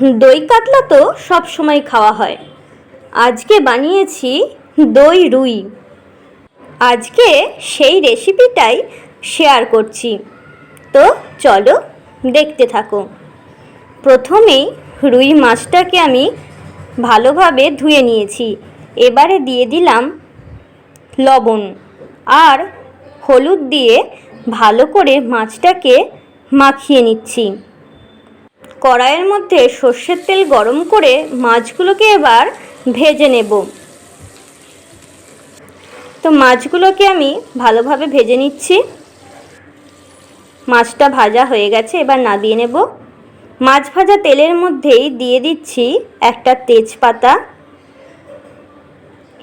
দই কাতলা তো সব সময় খাওয়া হয়। আজকে বানিয়েছি দই রুই। আজকে সেই রেসিপিটাই শেয়ার করছি। তো চলো দেখতে থাকো। প্রথমেই রুই মাছটাকে আমি ভালোভাবে ধুয়ে নিয়েছি। এবারে দিয়ে দিলাম লবণ আর হলুদ দিয়ে ভালো করে মাছটাকে মাখিয়ে নিচ্ছি। কড়াইয়ের মধ্যে সর্ষের তেল গরম করে মাছগুলোকে এবার ভেজে নেব। তো মাছগুলোকে আমি ভালোভাবে ভেজে নিচ্ছি। মাছটা ভাজা হয়ে গেছে, এবার নাবিয়ে নেব। মাছ ভাজা তেলের মধ্যেই দিয়ে দিচ্ছি একটা তেজপাতা।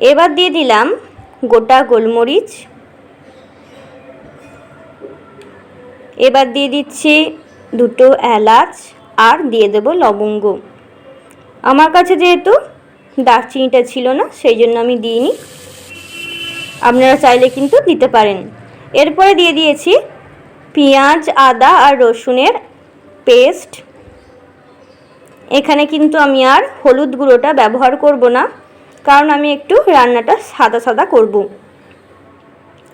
এবার দিয়ে দিলাম গোটা গোলমরিচ। এবার দিয়ে দিচ্ছি দুটো এলাচ। আর দিয়ে দেব লবঙ্গ। আমার কাছে যেহেতু দারচিনিটা ছিল না, সেই জন্য আমি দিইনি। আপনারা চাইলে কিন্তু দিতে পারেন। এরপরে দিয়ে দিয়েছি পেঁয়াজ, আদা আর রসুনের পেস্ট। এখানে কিন্তু আমি আর হলুদ গুঁড়োটা ব্যবহার করব না, কারণ আমি একটু রান্নাটা সাদা সাদা করব।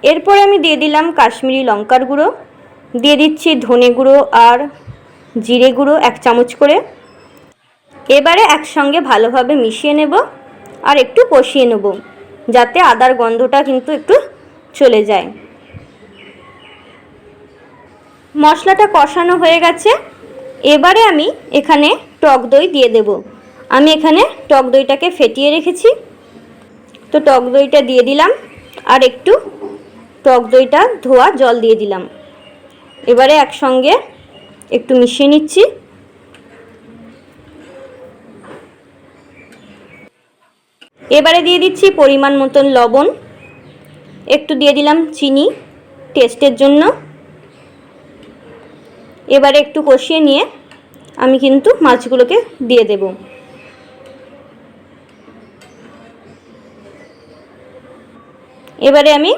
এরপরে আমি দিয়ে দিলাম কাশ্মীরি লঙ্কার গুঁড়ো। দিয়ে দিচ্ছি ধনে গুঁড়ো আর জিরে গুঁড়ো এক চামচ করে। এবারে একসঙ্গে ভালোভাবে মিশিয়ে নেব আর একটু কষিয়ে নেব, যাতে আদার গন্ধটা কিন্তু একটু চলে যায়। মশলাটা কষানো হয়ে গেছে। এবারে আমি এখানে টক দই দিয়ে দেব। আমি এখানে টক দইটাকে ফেটিয়ে রেখেছি। তো টক দইটা দিয়ে দিলাম আর একটু টক দইটা ধোয়া জল দিয়ে দিলাম। এবারে একসঙ্গে একটু মিশিয়ে নিচ্ছি। এবারে দিয়ে দিচ্ছি পরিমাণ মতন লবণ। একটু দিয়ে দিলাম চিনি টেস্টের জন্য। এবারে একটু কষিয়ে নিয়ে আমি কিন্তু মাছগুলোকে দিয়ে দেব। এবারে আমি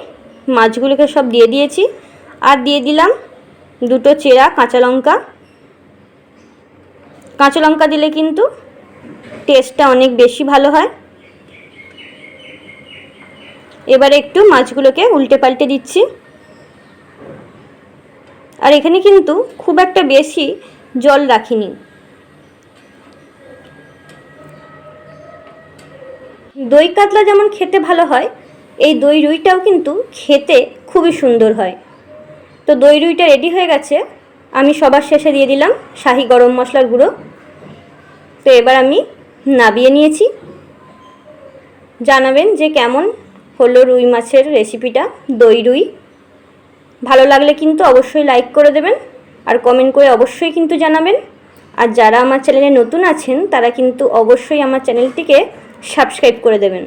মাছগুলোকে সব দিয়ে দিয়েছি। আর দিয়ে দিলাম দুটো চেরা, কাঁচা লঙ্কা। কাঁচা লঙ্কা দিলে কিন্তু টেস্টটা অনেক বেশি ভালো হয়। এবারে একটু মাছগুলোকে উল্টে পাল্টে দিচ্ছি। আর এখানে কিন্তু খুব একটা বেশি জল রাখিনি। দই কাতলা যেমন খেতে ভালো হয়, এই দই রুইটাও কিন্তু খেতে খুবই সুন্দর হয়। তো দই রুইটা রেডি হয়ে গেছে। আমি সবার শেষে দিয়ে দিলাম শাহি গরম মশলার গুঁড়ো। তো এবার আমি নাবিয়ে নিয়েছি। জানাবেন যে কেমন হলো রুই মাছের রেসিপিটা দই রুই। ভালো লাগলে কিন্তু অবশ্যই লাইক করে দেবেন আর কমেন্ট করে অবশ্যই কিন্তু জানাবেন। আর যারা আমার চ্যানেলে নতুন আছেন, তারা কিন্তু অবশ্যই আমার চ্যানেলটিকে সাবস্ক্রাইব করে দেবেন।